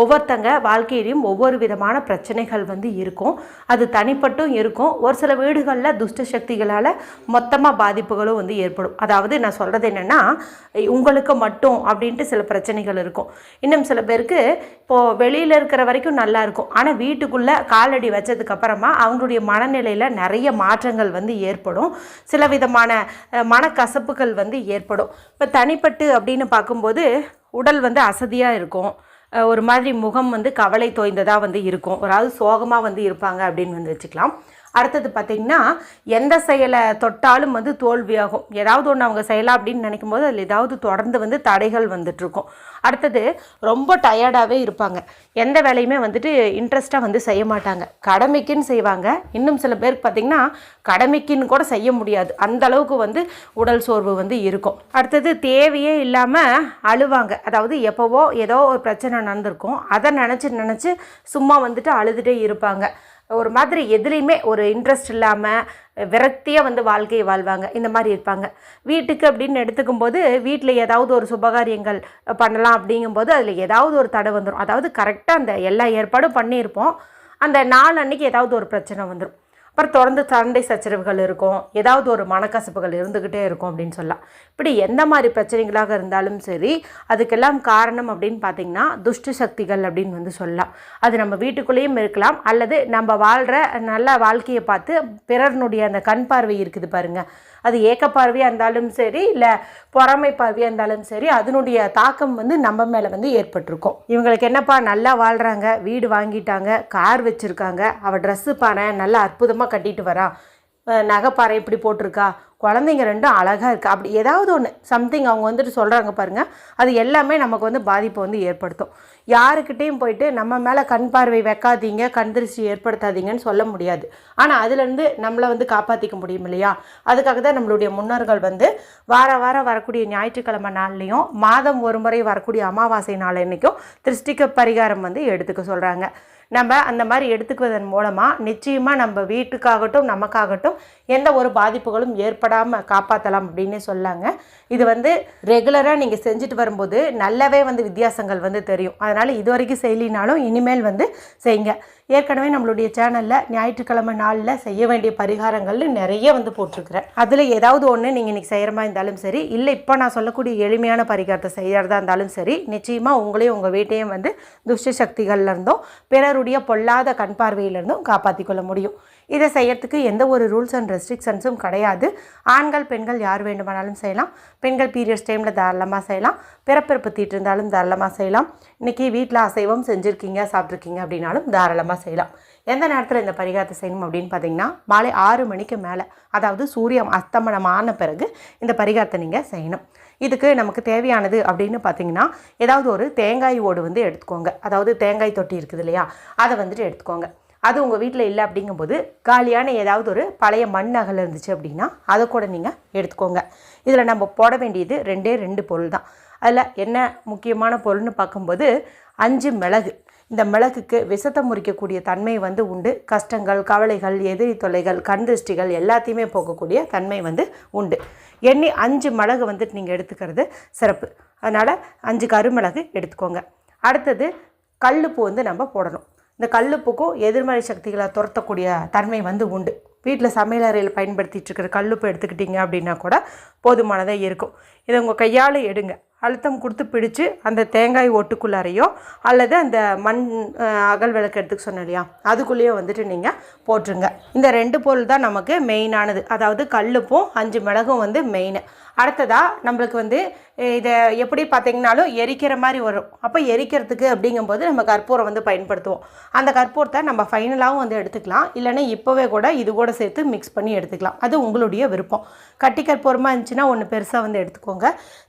ஒவ்வொருத்தங்க வாழ்க்கையிலையும் ஒவ்வொரு விதமான பிரச்சனைகள் வந்து இருக்கும். அது தனிப்பட்டும் இருக்கும். ஒரு சில வீடுகளில் துஷ்ட சக்திகளால் மொத்தமாக பாதிப்புகளும் வந்து ஏற்படும். அதாவது நான் சொல்கிறது என்னென்னா உங்களுக்கு மட்டும் அப்படின்ட்டு சில பிரச்சனைகள் இருக்கும். இன்னும் சில பேருக்கு இப்போது வெளியில் இருக்கிற வரைக்கும் நல்லா இருக்கும். ஆனால் வீட்டுக்குள்ளே காலடி வச்சதுக்கப்புறமா அவங்களுடைய மனநிலையில் நிறைய மாற்றங்கள் வந்து ஏற்படும். சில விதமான மனக்கசப்புகள் வந்து ஏற்படும். இப்போ தனிப்பட்டு அப்படின்னு பார்க்கும்போது உடல் வந்து அசதியாக இருக்கும். ஒரு மாதிரி முகம் வந்து கவலை தோய்ந்ததாக வந்து இருக்கும். ஒரு ஆள் சோகமாக வந்து இருப்பாங்க அப்படின்னு வந்து வச்சுக்கலாம். அடுத்தது பார்த்திங்கன்னா எந்த செயலை தொட்டாலும் வந்து தோல்வியாகும். ஏதாவது ஒன்று அவங்க செய்யலாம் அப்படின்னு நினைக்கும் போது அதில் ஏதாவது தொடர்ந்து வந்து தடைகள் வந்துட்டுருக்கும். அடுத்தது ரொம்ப டயர்டாகவே இருப்பாங்க. எந்த வேலையுமே வந்துட்டு இன்ட்ரெஸ்ட்டாக வந்து செய்ய மாட்டாங்க. கடமைக்குன்னு செய்வாங்க. இன்னும் சில பேருக்கு பார்த்திங்கன்னா கடமைக்குன்னு கூட செய்ய முடியாது. அந்த அளவுக்கு வந்து உடல் சோர்வு வந்து இருக்கும். அடுத்தது தேவையே இல்லாமல் அழுவாங்க. அதாவது எப்போவோ ஏதோ ஒரு பிரச்சனை நடந்திருக்கும். அதை நினச்சி நினச்சி சும்மா வந்துட்டு அழுதுகிட்டே இருப்பாங்க. ஒரு மாதிரி எதுலேயுமே ஒரு இன்ட்ரெஸ்ட் இல்லாமல் விரக்தியாக வந்து வாழ்க்கையை வாழ்வாங்க. இந்த மாதிரி இருப்பாங்க. வீட்டுக்கு அப்படின்னு எடுத்துக்கும் போது வீட்டில் ஏதாவது ஒரு சுபகாரியங்கள் பண்ணலாம் அப்படிங்கும்போது அதில் ஏதாவது ஒரு தடை வந்துடும் அதாவது கரெக்டாக அந்த எல்லா ஏற்பாடும் பண்ணியிருப்போம். அந்த நாள் அன்றைக்கி ஏதாவது ஒரு பிரச்சனை வந்துடும் அப்புறம் தொடர்ந்து சண்டை சச்சரவுகள் இருக்கும். ஏதாவது ஒரு மனக்கசப்புகள் இருந்துக்கிட்டே இருக்கும் அப்படின்னு சொல்லலாம். இப்படி எந்த மாதிரி பிரச்சனைகளாக இருந்தாலும் சரி அதுக்கெல்லாம் காரணம் அப்படின்னு பார்த்தீங்கன்னா துஷ்ட சக்திகள் அப்படின்னு வந்து சொல்லலாம். அது நம்ம வீட்டுக்குள்ளேயும் இருக்கலாம். அல்லது நம்ம வாழ்கிற நல்ல வாழ்க்கையை பார்த்து பிறர்னுடைய அந்த கண் பார்வை இருக்குது பாருங்கள் அது ஏக்கப்பார்வையாக இருந்தாலும் சரி இல்லை பொறாமை பார்வையாக இருந்தாலும் சரி அதனுடைய தாக்கம் வந்து நம்ம மேலே வந்து ஏற்பட்டிருக்கும். இவங்களுக்கு என்னப்பா நல்லா வாழ்கிறாங்க வீடு வாங்கிட்டாங்க கார் வச்சுருக்காங்க அவள் ட்ரெஸ்ஸு பாரு நல்லா அற்புதமாக கட்டிட்டு வரா. நகைப்பாறை இப்படி போட்டிருக்கா குழந்தைங்க ரெண்டும் அழகாக இருக்குது அப்படி ஏதாவது ஒன்று சம்திங் அவங்க வந்துட்டு சொல்கிறாங்க பாருங்கள் அது எல்லாமே நமக்கு வந்து பாதிப்பை வந்து ஏற்படுத்தும். யாருக்கிட்டேயும் போயிட்டு நம்ம மேலே கண் பார்வை வைக்காதீங்க கண் திருஷ்டி ஏற்படுத்தாதீங்கன்னு சொல்ல முடியாது. ஆனால் அதுலேருந்து நம்மளை வந்து காப்பாற்றிக்க முடியும் இல்லையா? அதுக்காக தான் நம்மளுடைய முன்னோர்கள் வந்து வார வாரம் வரக்கூடிய ஞாயிற்றுக்கிழமை நாள்லேயும் மாதம் ஒரு முறை வரக்கூடிய அமாவாசை நாள் அன்னைக்கும் திருஷ்டிக்க பரிகாரம் வந்து எடுத்துக்க சொல்கிறாங்க நம்ம அந்த மாதிரி எடுத்துக்குவதன் மூலமாக நிச்சயமாக நம்ம வீட்டுக்காகட்டும் நமக்காகட்டும் எந்த ஒரு பாதிப்புகளும் ஏற்படாமல் காப்பாற்றலாம் அப்படின்னே சொல்லாங்க. இது வந்து ரெகுலராக நீங்கள் செஞ்சுட்டு வரும்போது நல்லாவே வந்து வித்தியாசங்கள் வந்து தெரியும். அதனால் இது வரைக்கும் செய்யலினாலும் இனிமேல் வந்து செய்யுங்க. ஏற்கனவே நம்மளுடைய சேனலில் ஞாயிற்றுக்கிழமை நாளில் செய்ய வேண்டிய பரிகாரங்கள்னு நிறைய வந்து போட்டிருக்கிறேன். அதில் ஏதாவது ஒன்று நீங்கள் இன்றைக்கி செய்கிற மாதிரி இருந்தாலும் சரி இல்லை இப்போ நான் சொல்லக்கூடிய எளிமையான பரிகாரத்தை செய்கிறதா இருந்தாலும் சரி நிச்சயமாக உங்களையும் உங்கள் வீட்டையும் வந்து துஷ்ட சக்திகள்ல இருந்தும் பிறருடைய பொல்லாத கண் பார்வையிலிருந்தும் காப்பாற்றிக்கொள்ள முடியும். இதை செய்யறதுக்கு எந்த ஒரு ரூல்ஸ் அண்ட் ரெஸ்ட்ரிக்ஷன்ஸும் கிடையாது. ஆண்கள் பெண்கள் யார் வேண்டுமானாலும் செய்யலாம். பெண்கள் பீரியட்ஸ் டைமில் தாராளமாக செய்யலாம். பிறப்பிறப்பு தீட்டு இருந்தாலும் தாராளமாக செய்யலாம். இன்றைக்கி வீட்டில் அசைவம் செஞ்சுருக்கீங்க சாப்பிட்ருக்கீங்க அப்படின்னாலும் தாராளமாக செய்யலாம். எந்த நேரத்தில் இந்த பரிகாரத்தை செய்யணும் அப்படின்னு பார்த்தீங்கன்னா மாலை ஆறு மணிக்கு மேலே அதாவது சூரியன் அஸ்தமனமான பிறகு இந்த பரிகாரத்தை நீங்கள் செய்யணும். இதுக்கு நமக்கு தேவையானது அப்படின்னு பார்த்தீங்கன்னா ஏதாவது ஒரு தேங்காய் ஓடு வந்து எடுத்துக்கோங்க. அதாவது தேங்காய் தொட்டி இருக்குது இல்லையா? அதை வந்துட்டு எடுத்துக்கோங்க. அது உங்கள் வீட்டில் இல்லை அப்படிங்கும்போது காலியான ஏதாவது ஒரு பழைய மண் அகல் இருந்துச்சு அப்படின்னா அதை கூட நீங்கள் எடுத்துக்கோங்க. இதில் நம்ம போட வேண்டியது ரெண்டே ரெண்டு பொருள் தான். அதில் என்ன முக்கியமான பொருள்னு பார்க்கும்போது அஞ்சு மிளகு. இந்த மிளகுக்கு விஷத்தை முறிக்கக்கூடிய தன்மை வந்து உண்டு. கஷ்டங்கள் கவலைகள் எதிரி தொல்லைகள் கண் திருஷ்டிகள் எல்லாத்தையுமே போகக்கூடிய தன்மை வந்து உண்டு. எண்ணி அஞ்சு மிளகு வந்துட்டு நீங்கள் எடுத்துக்கிறது சிறப்பு. அதனால் அஞ்சு கருமிளகு எடுத்துக்கோங்க. அடுத்தது கல்லுப்பு வந்து நம்ம போடணும். இந்த கல்லுப்புக்கும் எதிர்மறை சக்திகளை துரத்தக்கூடிய தன்மை வந்து உண்டு. வீட்டில் சமையலறையில் பயன்படுத்திகிட்டு இருக்கிற கல்லுப்பு எடுத்துக்கிட்டிங்க அப்படின்னா கூட போதுமானதாக இருக்கும். இதை உங்கள் கையால் எடுங்க. அழுத்தம் கொடுத்து பிடிச்சு அந்த தேங்காய் ஒட்டுக்குள்ளாரையோ அல்லது அந்த மண் அகல் விளக்கு எடுத்துக்க சொன்னேன் இல்லையா? அதுக்குள்ளேயோ வந்துட்டு நீங்கள் போட்டுருங்க. இந்த ரெண்டு பொருள் தான் நமக்கு மெயினானது. அதாவது கல்லுப்பும் அஞ்சு மிளகும் வந்து மெயின். அடுத்ததாக நம்மளுக்கு வந்து இதை எப்படி பார்த்தீங்கனாலும் எரிக்கிற மாதிரி வரும். அப்போ எரிக்கிறதுக்கு அப்படிங்கும்போது நம்ம கற்பூரம் வந்து பயன்படுத்துவோம். அந்த கற்பூரத்தை நம்ம ஃபைனலாகவும் வந்து எடுத்துக்கலாம். இல்லைன்னா இப்போவே கூட இது கூட சேர்த்து மிக்ஸ் பண்ணி எடுத்துக்கலாம். அது உங்களுடைய விருப்பம். கட்டி கற்பூரமாக இருந்துச்சுன்னா ஒன்று பெருசாக வந்து எடுத்துக்கோங்க.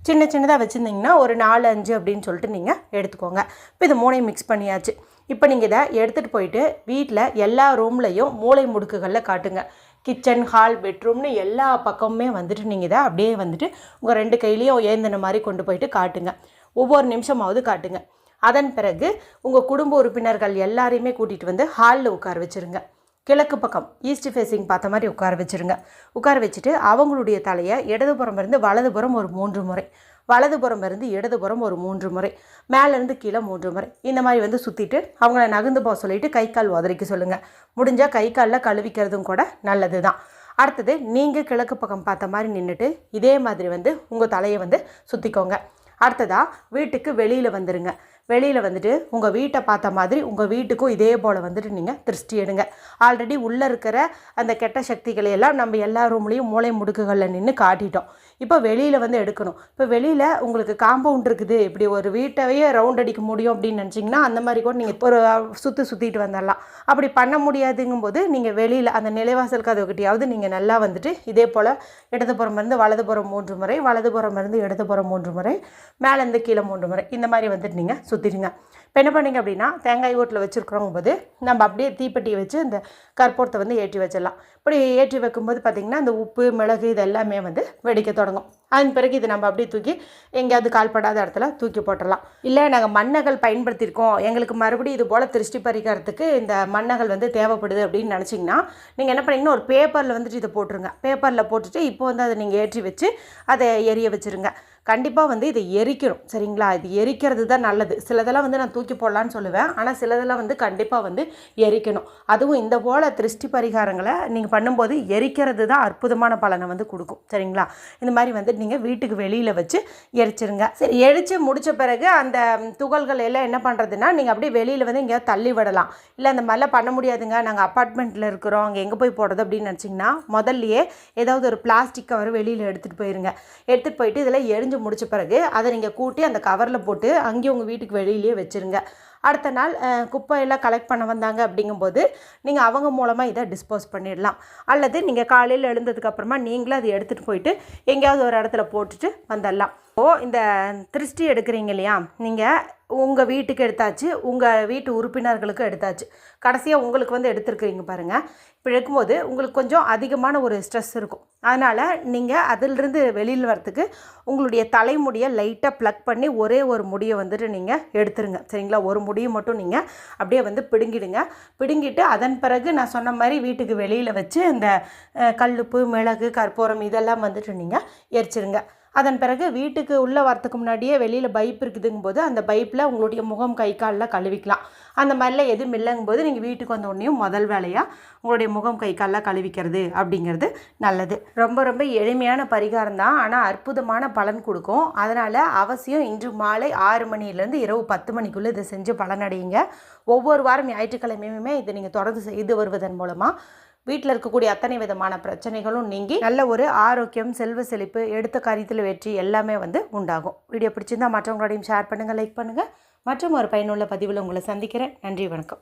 சின்ன சின்னதாக வச்சுருந்தீங்கன்னா ஒரு நாலு அஞ்சு அப்படின்னு சொல்லிட்டு நீங்கள் எடுத்துக்கோங்க. இப்போ இது மூணையும் மிக்ஸ் பண்ணியாச்சு. இப்போ நீங்கள் இதை எடுத்துகிட்டு போயிட்டு வீட்டில் எல்லா ரூம்லையும் மூளை முடுக்குகளில் காட்டுங்க. கிச்சன் ஹால் பெட்ரூம்னு எல்லா பக்கமுமே வந்துட்டு நீங்கள் இதை அப்படியே வந்துட்டு உங்கள் ரெண்டு கையிலையும் ஏந்தின மாதிரி கொண்டு போயிட்டு காட்டுங்க. ஒவ்வொரு நிமிஷமாவது காட்டுங்க. அதன் பிறகு உங்கள் குடும்ப உறுப்பினர்கள் எல்லாரையுமே கூட்டிகிட்டு வந்து ஹாலில் உட்கார வச்சுருங்க. கிழக்கு பக்கம் ஈஸ்ட் ஃபேஸிங் பார்த்த மாதிரி உட்கார வச்சுருங்க. உட்கார வச்சுட்டு அவங்களுடைய தலையை இடதுபுறம் இருந்து வலதுபுறம் ஒரு மூன்று முறை. வலதுபுறம் இருந்து இடதுபுறம் ஒரு மூன்று முறை மேலேருந்து கீழே மூன்று முறை. இந்த மாதிரி வந்து சுற்றிட்டு அவங்கள நகர்ந்து போக சொல்லிவிட்டு கை கால் உதறிக்க சொல்லுங்கள் முடிஞ்சால் கை காலில் கழுவிக்கிறதும் கூட நல்லது தான் அடுத்தது நீங்கள் கிழக்கு பக்கம் பார்த்த மாதிரி நின்றுட்டு இதே மாதிரி வந்து உங்கள் தலையை வந்து சுற்றிக்கோங்க அடுத்ததாக வீட்டுக்கு வெளியில் வந்துடுங்க வெளியில் வந்துட்டு உங்கள் வீட்டை பார்த்த மாதிரி உங்கள் வீட்டுக்கும் இதே போல் வந்துட்டு நீங்கள் திருஷ்டி எடுங்க. ஆல்ரெடி உள்ளே இருக்கிற அந்த கெட்ட சக்திகளை எல்லாம் நம்ம எல்லா ரூம்லேயும் மூளை முடுக்குகளில் நின்று காட்டிட்டோம். இப்போ வெளியில் வந்து எடுக்கணும். இப்போ வெளியில் உங்களுக்கு காம்பவுண்ட் இருக்குது. இப்படி ஒரு வீட்டையே ரவுண்ட் அடிக்க முடியும் அப்படின்னு நினச்சிங்கன்னா அந்த மாதிரி கூட நீங்கள் ஒரு சுற்றி சுற்றிட்டு வந்துடலாம் அப்படி பண்ண முடியாதுங்கும்போது நீங்கள் வெளியில் அந்த நிலைவாசல் கதவுக்கிட்டையாவது நீங்கள் நல்லா வந்துட்டு இதே போல் இடதுபுறம் இருந்து வலதுபுறம் மூன்று முறை வலதுபுறம் இருந்து இடதுபுறம் மூன்று முறை மேலேருந்து கீழே மூன்று முறை இந்த மாதிரி வந்துட்டு நீங்கள் சுற்றிடுங்க இப்போ என்ன பண்ணிங்க அப்படின்னா தேங்காய் ஓட்டில் வச்சுருக்கிறோங்க போது நம்ம அப்படியே தீப்பெட்டியை வச்சு இந்த கற்பூரத்தை வந்து ஏற்றி வச்சிடலாம். இப்படி ஏற்றி வைக்கும்போது பார்த்திங்கன்னா இந்த உப்பு மிளகு இது எல்லாமே வந்து வெடிக்க தொடங்கும். அதன் பிறகு இது நம்ம அப்படியே தூக்கி எங்கேயாவது கால்படாத இடத்துல தூக்கி போட்டுடலாம். இல்லை நாங்கள் மண்ணகல் பயன்படுத்தியிருக்கோம். எங்களுக்கு மறுபடியும் இது போல் திருஷ்டி பறிக்கிறதுக்கு இந்த மண்ணகல் வந்து தேவைப்படுது அப்படின்னு நினச்சிங்கன்னா நீங்கள் என்ன பண்ணிங்கன்னா ஒரு பேப்பரில் வந்துட்டு இதை போட்டுருங்க. பேப்பரில் போட்டுட்டு இப்போ வந்து அதை நீங்கள் ஏற்றி வச்சு அதை எரிய வச்சுருங்க. கண்டிப்பாக வந்து இதை எரிக்கணும் சரிங்களா? இது எரிக்கிறது தான் நல்லது. சிலதெல்லாம் வந்து நான் தூக்கி போடலான்னு சொல்லுவேன். ஆனால் சிலதெல்லாம் வந்து கண்டிப்பாக வந்து எரிக்கணும். அதுவும் இந்த போல் திருஷ்டி பரிகாரங்களை நீங்கள் பண்ணும்போது எரிக்கிறது தான் அற்புதமான பலனை வந்து கொடுக்கும் சரிங்களா? இந்த மாதிரி வந்து நீங்கள் வீட்டுக்கு வெளியில் வச்சு எரிச்சிருங்க. சரி எரித்து முடித்த பிறகு அந்த துகள்கள் எல்லாம் என்ன பண்ணுறதுன்னா நீங்கள் அப்படியே வெளியில் வந்து எங்கேயாவது தள்ளி விடலாம். இல்லை அந்த மாதிரிலாம் பண்ண முடியாதுங்க. நாங்கள் அப்பார்ட்மெண்ட்டில் இருக்கிறோம் அங்கே எங்கே போய் போடுறது அப்படின்னு நினச்சிங்கன்னா முதல்லையே ஏதாவது ஒரு பிளாஸ்டிக் கவர் வெளியில் எடுத்துகிட்டு போயிருங்க. எடுத்துகிட்டு போயிட்டு இதில் எரிஞ்சு செஞ்சு முடித்த பிறகு அதை நீங்கள் கூட்டி அந்த கவரில் போட்டு அங்கேயே உங்கள் வீட்டுக்கு வெளியிலேயே வச்சுருங்க. அடுத்த நாள் குப்பையெல்லாம் கலெக்ட் பண்ண வந்தாங்க அப்படிங்கும்போது நீங்கள் அவங்க மூலமாக இதை டிஸ்போஸ் பண்ணிடலாம். அல்லது நீங்கள் காலையில் எழுந்ததுக்கப்புறமா நீங்களும் அதை எடுத்துகிட்டு போயிட்டு எங்கேயாவது ஒரு இடத்துல போட்டுட்டு வந்துடலாம். ஓ இந்த திருஷ்டி எடுக்கிறீங்க இல்லையா? நீங்கள் உங்கள் வீட்டுக்கு எடுத்தாச்சு உங்கள் வீட்டு உறுப்பினர்களுக்கு எடுத்தாச்சு. கடைசியாக உங்களுக்கு வந்து எடுத்துருக்கிறீங்க பாருங்கள் இப்போ எடுக்கும்போது உங்களுக்கு கொஞ்சம் அதிகமான ஒரு ஸ்ட்ரெஸ் இருக்கும். அதனால் நீங்கள் அதிலிருந்து வெளியில் வரத்துக்கு உங்களுடைய தலைமுடியை லைட்டாக ப்ளக் பண்ணி ஒரே ஒரு முடியை வந்துட்டு நீங்கள் எடுத்துருங்க. சரிங்களா? ஒரு முடியை மட்டும் நீங்கள் அப்படியே வந்து பிடுங்கிடுங்க. பிடுங்கிட்டு அதன் பிறகு நான் சொன்ன மாதிரி வீட்டுக்கு வெளியில் வச்சு இந்த கல்லுப்பு மிளகு கற்பூரம் இதெல்லாம் வந்துட்டு நீங்கள் எரிச்சிருங்க. அதன் பிறகு வீட்டுக்கு உள்ளே வரத்துக்கு முன்னாடியே வெளியில் பைப் இருக்குதுங்கும் போது அந்த பைப்பில் உங்களுடைய முகம் கை காலில் கழுவிக்கலாம். அந்த மாதிரிலாம் எதுவும் இல்லைங்கும் போது நீங்கள் வீட்டுக்கு வந்த உடனேயும் முதல் வேலையாக உங்களுடைய முகம் கை காலில் கழுவிக்கிறது அப்படிங்கிறது நல்லது. ரொம்ப ரொம்ப எளிமையான பரிகாரம் தான். ஆனால் அற்புதமான பலன் கொடுக்கும். அதனால் அவசியம் இன்று மாலை ஆறு மணிலேருந்து இரவு பத்து மணிக்குள்ளே இதை செஞ்சு பலனடையுங்க. ஒவ்வொரு வாரம் ஞாயிற்றுக்கிழமையுமே இதை நீங்கள் தொடர்ந்து செய்து வருவதன் மூலமாக வீட்டில் இருக்கக்கூடிய அத்தனை விதமான பிரச்சனைகளும் நீங்கி நல்ல ஒரு ஆரோக்கியம் செல்வ செழிப்பு எடுத்த காரியத்தில் வெற்றி எல்லாமே வந்து உண்டாகும். வீடியோ பிடிச்சிருந்தா மற்றவங்களோடையும் ஷேர் பண்ணுங்கள் லைக் பண்ணுங்கள் மற்றும் ஒரு பயனுள்ள பதிவில் உங்களை சந்திக்கிறேன். நன்றி வணக்கம்.